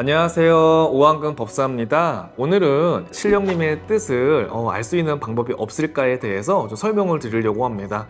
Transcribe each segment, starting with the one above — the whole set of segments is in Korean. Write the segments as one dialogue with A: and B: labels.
A: 안녕하세요. 오한근 법사입니다. 오늘은 신령님의 뜻을 어, 알 수 있는 방법이 없을까에 대해서 좀 설명을 드리려고 합니다.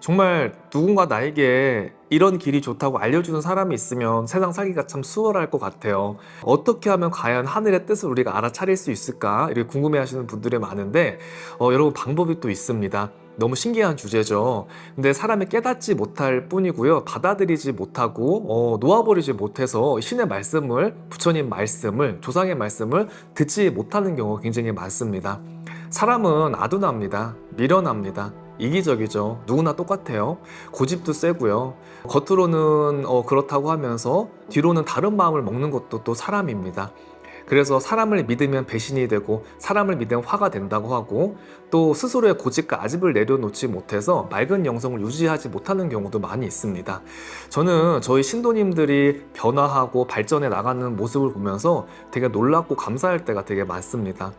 A: 정말 누군가 나에게 이런 길이 좋다고 알려주는 사람이 있으면 세상 살기가 참 수월할 것 같아요. 어떻게 하면 과연 하늘의 뜻을 우리가 알아차릴 수 있을까? 이렇게 궁금해 하시는 분들이 많은데, 어, 여러분 방법이 또 있습니다. 너무 신기한 주제죠. 근데 사람이 깨닫지 못할 뿐이고요. 받아들이지 못하고, 어, 놓아버리지 못해서 신의 말씀을, 부처님 말씀을, 조상의 말씀을 듣지 못하는 경우가 굉장히 많습니다. 사람은 아둔합니다. 미련합니다. 이기적이죠. 누구나 똑같아요. 고집도 세고요. 겉으로는 어, 그렇다고 하면서 뒤로는 다른 마음을 먹는 것도 또 사람입니다. 그래서 사람을 믿으면 배신이 되고 사람을 믿으면 화가 된다고 하고 또 스스로의 고집과 아집을 내려놓지 못해서 맑은 영성을 유지하지 못하는 경우도 많이 있습니다. 저는 저희 신도님들이 변화하고 발전해 나가는 모습을 보면서 되게 놀랍고 감사할 때가 되게 많습니다.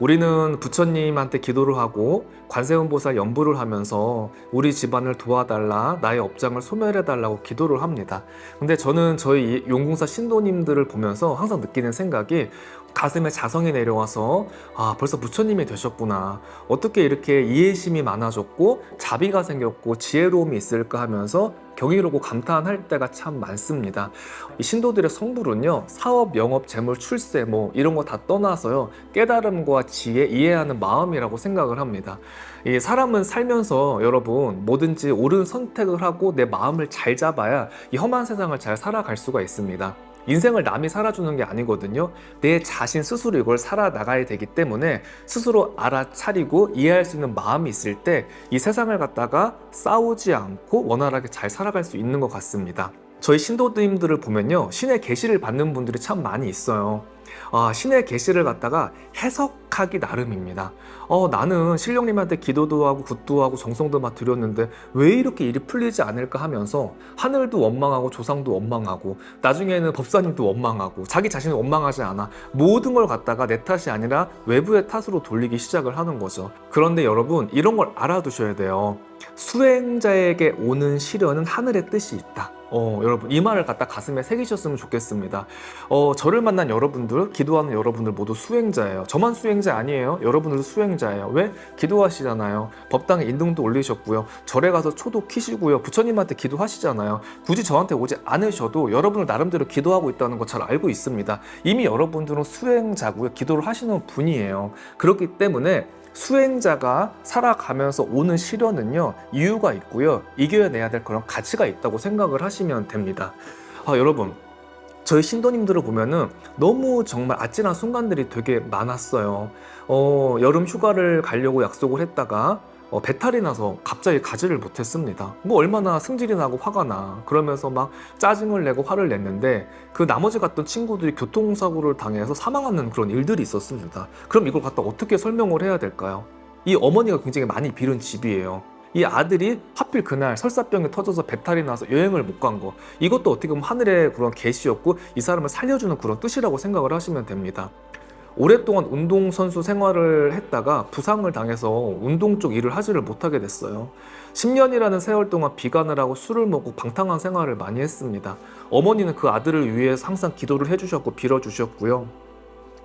A: 우리는 부처님한테 기도를 하고 관세음보살 연부를 하면서 우리 집안을 도와달라 나의 업장을 소멸해달라고 기도를 합니다. 근데 저는 저희 용궁사 신도님들을 보면서 항상 느끼는 생각이 가슴에 자성이 내려와서 아 벌써 부처님이 되셨구나 어떻게 이렇게 이해심이 많아졌고 자비가 생겼고 지혜로움이 있을까 하면서 경이로고 감탄할 때가 참 많습니다. 이 신도들의 성불은요 사업, 영업, 재물, 출세 뭐 이런 거 다 떠나서요 깨달음과 지혜, 이해하는 마음이라고 생각을 합니다. 이 사람은 살면서 여러분 뭐든지 옳은 선택을 하고 내 마음을 잘 잡아야 이 험한 세상을 잘 살아갈 수가 있습니다. 인생을 남이 살아주는 게 아니거든요. 내 자신 스스로 이걸 살아나가야 되기 때문에 스스로 알아차리고 이해할 수 있는 마음이 있을 때 이 세상을 갖다가 싸우지 않고 원활하게 잘 살아갈 수 있는 것 같습니다. 저희 신도님들을 보면요. 신의 계시를 받는 분들이 참 많이 있어요. 아, 신의 계시를 갖다가 해석하기 나름입니다. 어, 나는 신령님한테 기도도 하고 굿도 하고 정성도 막 드렸는데 왜 이렇게 일이 풀리지 않을까 하면서 하늘도 원망하고 조상도 원망하고 나중에는 법사님도 원망하고 자기 자신은 원망하지 않아 모든 걸 갖다가 내 탓이 아니라 외부의 탓으로 돌리기 시작을 하는 거죠. 그런데 여러분 이런 걸 알아두셔야 돼요. 수행자에게 오는 시련은 하늘의 뜻이 있다. 어, 여러분 이 말을 갖다 가슴에 새기셨으면 좋겠습니다. 어, 저를 만난 여러분들, 기도하는 여러분들 모두 수행자예요. 저만 수행자 아니에요. 여러분들도 수행자예요. 왜? 기도하시잖아요. 법당에 인등도 올리셨고요. 절에 가서 초도 키시고요. 부처님한테 기도하시잖아요. 굳이 저한테 오지 않으셔도 여러분을 나름대로 기도하고 있다는 거 잘 알고 있습니다. 이미 여러분들은 수행자고요. 기도를 하시는 분이에요. 그렇기 때문에 수행자가 살아가면서 오는 시련은요 이유가 있고요. 이겨내야 될 그런 가치가 있다고 생각을 하시면 됩니다. 아, 여러분 저희 신도님들을 보면은 너무 정말 아찔한 순간들이 되게 많았어요. 어, 여름 휴가를 가려고 약속을 했다가 어, 배탈이 나서 갑자기 가지를 못했습니다. 뭐 얼마나 승질이 나고 화가 나. 그러면서 막 짜증을 내고 화를 냈는데 그 나머지 갔던 친구들이 교통사고를 당해서 사망하는 그런 일들이 있었습니다. 그럼 이걸 갖다 어떻게 설명을 해야 될까요? 이 어머니가 굉장히 많이 빌은 집이에요. 이 아들이 하필 그날 설사병이 터져서 배탈이 나서 여행을 못 간 거. 이것도 어떻게 보면 하늘의 그런 계시였고 이 사람을 살려주는 그런 뜻이라고 생각을 하시면 됩니다. 오랫동안 운동선수 생활을 했다가 부상을 당해서 운동 쪽 일을 하지를 못하게 됐어요. 10년이라는 세월 동안 비관을 하고 술을 먹고 방탕한 생활을 많이 했습니다. 어머니는 그 아들을 위해서 항상 기도를 해주셨고 빌어주셨고요.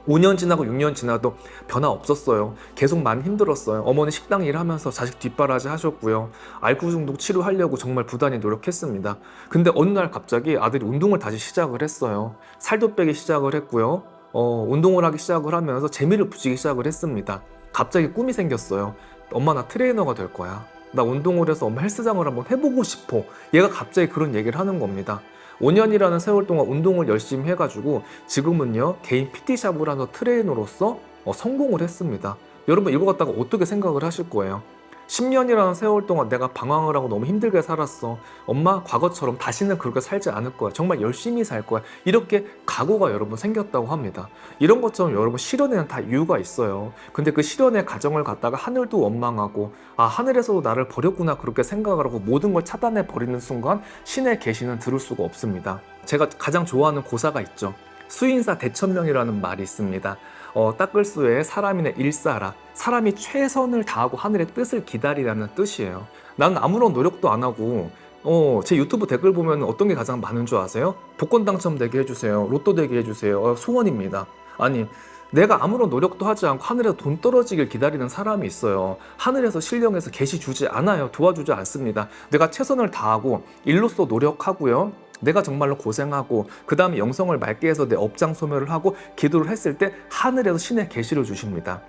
A: 5년 지나고 6년 지나도 변화 없었어요. 계속 많이 힘들었어요. 어머니 식당 일하면서 자식 뒷바라지 하셨고요. 알코올 중독 치료하려고 정말 부단히 노력했습니다. 근데 어느 날 갑자기 아들이 운동을 다시 시작을 했어요. 살도 빼기 시작을 했고요. 어, 운동을 하기 시작을 하면서 재미를 붙이기 시작을 했습니다. 갑자기 꿈이 생겼어요. 엄마 나 트레이너가 될 거야. 나 운동을 해서 엄마 헬스장을 한번 해보고 싶어. 얘가 갑자기 그런 얘기를 하는 겁니다. 5년이라는 세월 동안 운동을 열심히 해가지고 지금은요 개인 PT샵을 하는 트레이너로서 어, 성공을 했습니다. 여러분 이거 갖다가 어떻게 생각을 하실 거예요? 10년이라는 세월 동안 내가 방황을 하고 너무 힘들게 살았어. 엄마, 과거처럼 다시는 그렇게 살지 않을 거야. 정말 열심히 살 거야. 이렇게 각오가 여러분 생겼다고 합니다. 이런 것처럼 여러분 실현에는 다 이유가 있어요. 근데 그 실현의 과정을 갖다가 하늘도 원망하고, 아, 하늘에서도 나를 버렸구나. 그렇게 생각을 하고 모든 걸 차단해 버리는 순간 신의 계시는 들을 수가 없습니다. 제가 가장 좋아하는 고사가 있죠. 수인사 대천명이라는 말이 있습니다. 어, 닦을 수의 사람인의 일사라. 사람이 최선을 다하고 하늘의 뜻을 기다리라는 뜻이에요. 난 아무런 노력도 안 하고 어, 제 유튜브 댓글 보면 어떤 게 가장 많은 줄 아세요? 복권 당첨되게 해주세요. 로또 되게 해주세요. 어, 소원입니다. 아니, 내가 아무런 노력도 하지 않고 하늘에서 돈 떨어지길 기다리는 사람이 있어요. 하늘에서 신령해서 계시 주지 않아요. 도와주지 않습니다. 내가 최선을 다하고 일로서 노력하고요. 내가 정말로 고생하고 그 다음에 영성을 맑게 해서 내 업장 소멸을 하고 기도를 했을 때 하늘에서 신의 계시를 주십니다.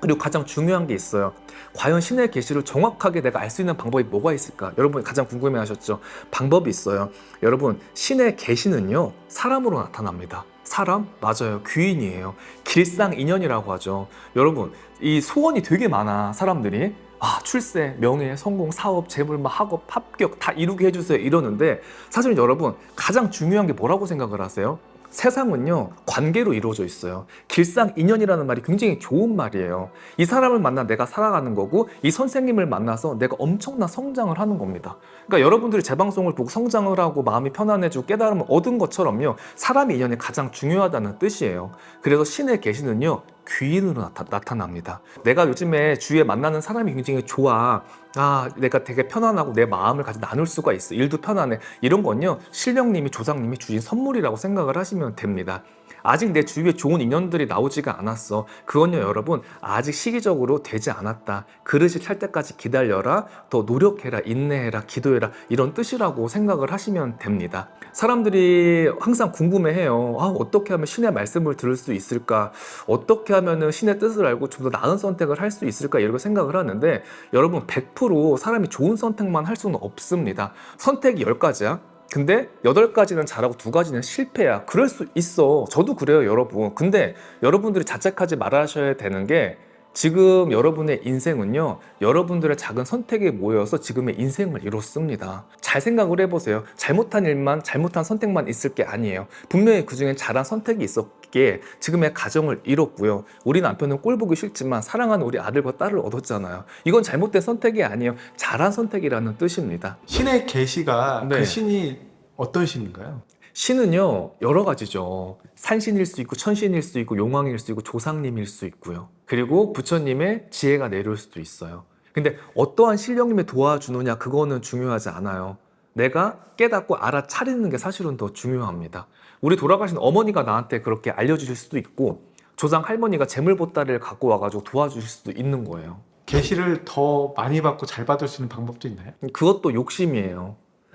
A: 그리고 가장 중요한 게 있어요. 과연 신의 계시를 정확하게 내가 알 수 있는 방법이 뭐가 있을까? 여러분 가장 궁금해 하셨죠? 방법이 있어요. 여러분 신의 계시는요 사람으로 나타납니다. 사람 맞아요. 귀인이에요. 길상 인연이라고 하죠. 여러분 이 소원이 되게 많아 사람들이. 아, 출세, 명예, 성공, 사업, 재물, 막 학업, 합격 다 이루게 해주세요 이러는데 사실 여러분 가장 중요한 게 뭐라고 생각을 하세요? 세상은요 관계로 이루어져 있어요. 길상 인연이라는 말이 굉장히 좋은 말이에요. 이 사람을 만나 내가 살아가는 거고 이 선생님을 만나서 내가 엄청난 성장을 하는 겁니다. 그러니까 여러분들이 제 방송을 보고 성장을 하고 마음이 편안해지고 깨달음을 얻은 것처럼요 사람의 인연이 가장 중요하다는 뜻이에요. 그래서 신의 계시는요 귀인으로 나타, 납니다 내가 요즘에 주위에 만나는 사람이 굉장히 좋아 아, 내가 되게 편안하고 내 마음을 같이 나눌 수가 있어. 일도 편안해. 이런 건요, 신령님이, 조상님이 주신 선물이라고 생각을 하시면 됩니다. 아직 내 주위에 좋은 인연들이 나오지가 않았어. 그건요, 여러분, 아직 시기적으로 되지 않았다. 그릇이 찰 때까지 기다려라. 더 노력해라. 인내해라. 기도해라. 이런 뜻이라고 생각을 하시면 됩니다. 사람들이 항상 궁금해해요. 아, 어떻게 하면 신의 말씀을 들을 수 있을까? 어떻게 하면 신의 뜻을 알고 좀 더 나은 선택을 할 수 있을까? 이렇게 생각을 하는데, 여러분, 100% 사람이 좋은 선택만 할 수는 없습니다. 선택이 10가지야. 근데 여덟 가지는 잘하고 두 가지는 실패야. 그럴 수 있어. 저도 그래요, 여러분. 근데 여러분들이 자책하지 말아셔야 되는 게 지금 여러분의 인생은요, 여러분들의 작은 선택에 모여서 지금의 인생을 이뤘습니다. 잘 생각을 해보세요. 잘못한 일만, 잘못한 선택만 있을 게 아니에요. 분명히 그 중엔 잘한 선택이 있었 기에 지금의 가정을 이뤘고요. 우리 남편은 꼴 보기 싫지만 사랑하는 우리 아들과 딸을 얻었잖아요. 이건 잘못된 선택이 아니에요. 잘한 선택이라는 뜻입니다.
B: 신의 계시가
A: 네.
B: 그 신이 어떤 신인가요?
A: 신은요 여러 가지죠 산신일 수 있고 천신일 수 있고 용왕일 수 있고 조상님일 수 있고요 그리고 부처님의 지혜가 내려올 수도 있어요 근데 어떠한 신령님이 도와주느냐 그거는 중요하지 않아요 내가 깨닫고 알아차리는 게 사실은 더 중요합니다 우리 돌아가신 어머니가 나한테 그렇게 알려주실 수도 있고 조상 할머니가 재물 보따리를 갖고 와가지고 도와주실 수도 있는 거예요
B: 계시를 더 많이 받고 잘 받을 수 있는 방법도 있나요?
A: 그것도 욕심이에요.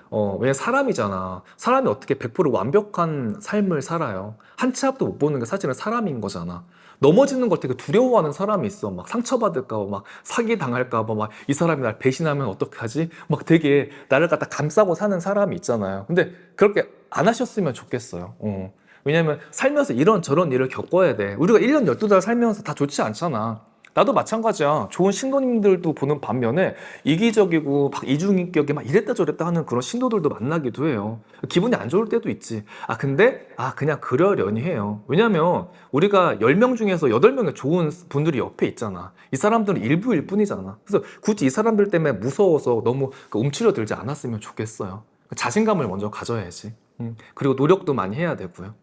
A: 어, 왜냐 사람이잖아. 사람이 어떻게 100% 완벽한 삶을 살아요. 한 치 앞도 못 보는 게 사실은 사람인 거잖아. 넘어지는 걸 되게 두려워하는 사람이 있어. 막 상처받을까 봐, 막 사기 당할까 봐, 막 이 사람이 날 배신하면 어떡하지? 막 되게 나를 갖다 감싸고 사는 사람이 있잖아요. 근데 그렇게 안 하셨으면 좋겠어요. 어. 왜냐면 살면서 이런 저런 일을 겪어야 돼. 우리가 1년 12달 살면서 다 좋지 않잖아. 나도 마찬가지야. 좋은 신도님들도 보는 반면에 이기적이고 막 이중인격이 막 이랬다 저랬다 하는 그런 신도들도 만나기도 해요. 기분이 안 좋을 때도 있지. 아, 근데, 아, 그냥 그러려니 해요. 왜냐면 우리가 10명 중에서 8명의 좋은 분들이 옆에 있잖아. 이 사람들은 일부일 뿐이잖아. 그래서 굳이 이 사람들 때문에 무서워서 너무 그 움츠려 들지 않았으면 좋겠어요. 자신감을 먼저 가져야지. 음, 그리고 노력도 많이 해야 되고요.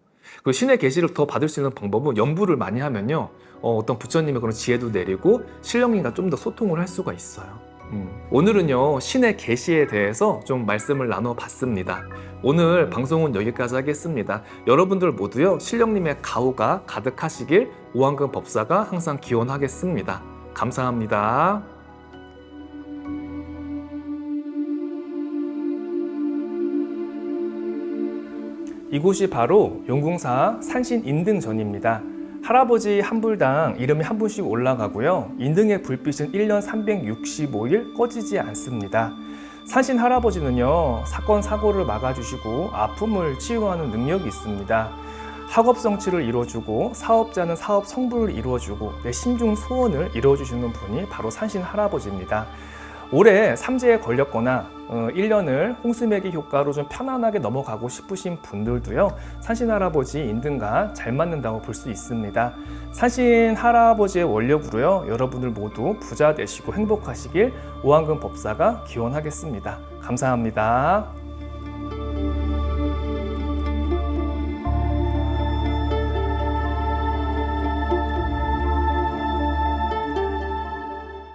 A: 그 신의 계시를 더 받을 수 있는 방법은 연부를 많이 하면요 어, 떤 부처님의 그런 지혜도 내리고 신령님과 좀 더 소통을 할 수가 있어요. 음. 오늘은요 신의 계시에 대해서 좀 말씀을 나눠봤습니다. 오늘 방송은 여기까지 하겠습니다. 여러분들 모두요 신령님의 가호가 가득하시길 오한근 법사가 항상 기원하겠습니다. 감사합니다. 이곳이 바로 용궁사 산신 인등전입니다. 할아버지 한 불당 이름이 한 분씩 올라가고요. 인등의 불빛은 1년 365일 꺼지지 않습니다. 산신 할아버지는요, 사건, 사고를 막아주시고 아픔을 치유하는 능력이 있습니다. 학업 성취를 이루어주고 사업자는 사업 성불을 이루어주고 내 심중 소원을 이루어주시는 분이 바로 산신 할아버지입니다. 올해 삼재에 걸렸거나 어, 1년을 홍수매기 효과로 좀 편안하게 넘어가고 싶으신 분들도요 산신 할아버지 인등과 잘 맞는다고 볼 수 있습니다. 산신 할아버지의 원력으로요 여러분들 모두 부자 되시고 행복하시길 오한근 법사가 기원하겠습니다. 감사합니다